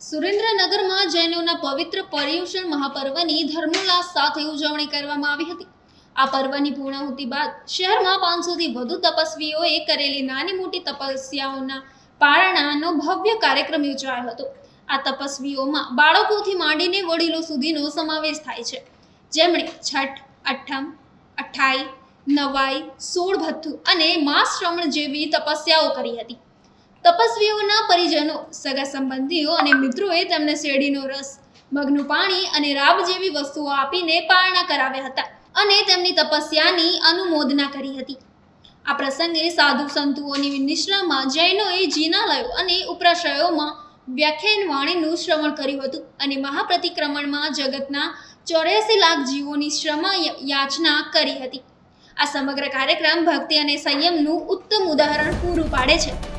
સુરેન્દ્રનગરમાં જૈનોના પવિત્ર પર્યુષણ મહાપર્વની ધર્મોલ્લાસ સાથે ઉજવણી કરવામાં આવી હતી. આ પર્વની પૂર્ણાહુતિ બાદ શહેરમાં પાંચસોથી વધુ તપસ્વીઓએ કરેલી નાની મોટી તપસ્યાઓના પારણાનો ભવ્ય કાર્યક્રમ યોજાયો હતો. આ તપસ્વીઓમાં બાળકોથી માંડીને વડીલો સુધીનો સમાવેશ થાય છે. જેમણે છઠ, અઠ્ઠમ, અઠાઈ, નવાઈ, સોળ ભથ્થુ અને માસ શ્રવણ જેવી તપસ્યાઓ કરી હતી. તપસ્વીઓના પરિજનો, સગા સંબંધીઓ અને મિત્રોએ તેમને શેરડીનો રસ, મગનું પાણી અને રાબ જેવી વસ્તુઓ આપીને પારણા કરાવ્યા હતા અને તેમની તપસ્યાની અનુમોદના કરી હતી. આ પ્રસંગે સાધુ સંતુઓની નિશ્રામાં જૈનોએ જીનાલયો અને ઉપરાશયોમાં વ્યાખ્યાન વાણીનું શ્રવણ કર્યું હતું અને મહાપ્રતિક્રમણમાં જગતના ચોર્યાસી લાખ જીવોની શ્રમા યાચના કરી હતી. આ સમગ્ર કાર્યક્રમ ભક્તિ અને સંયમનું ઉત્તમ ઉદાહરણ પૂરું પાડે છે.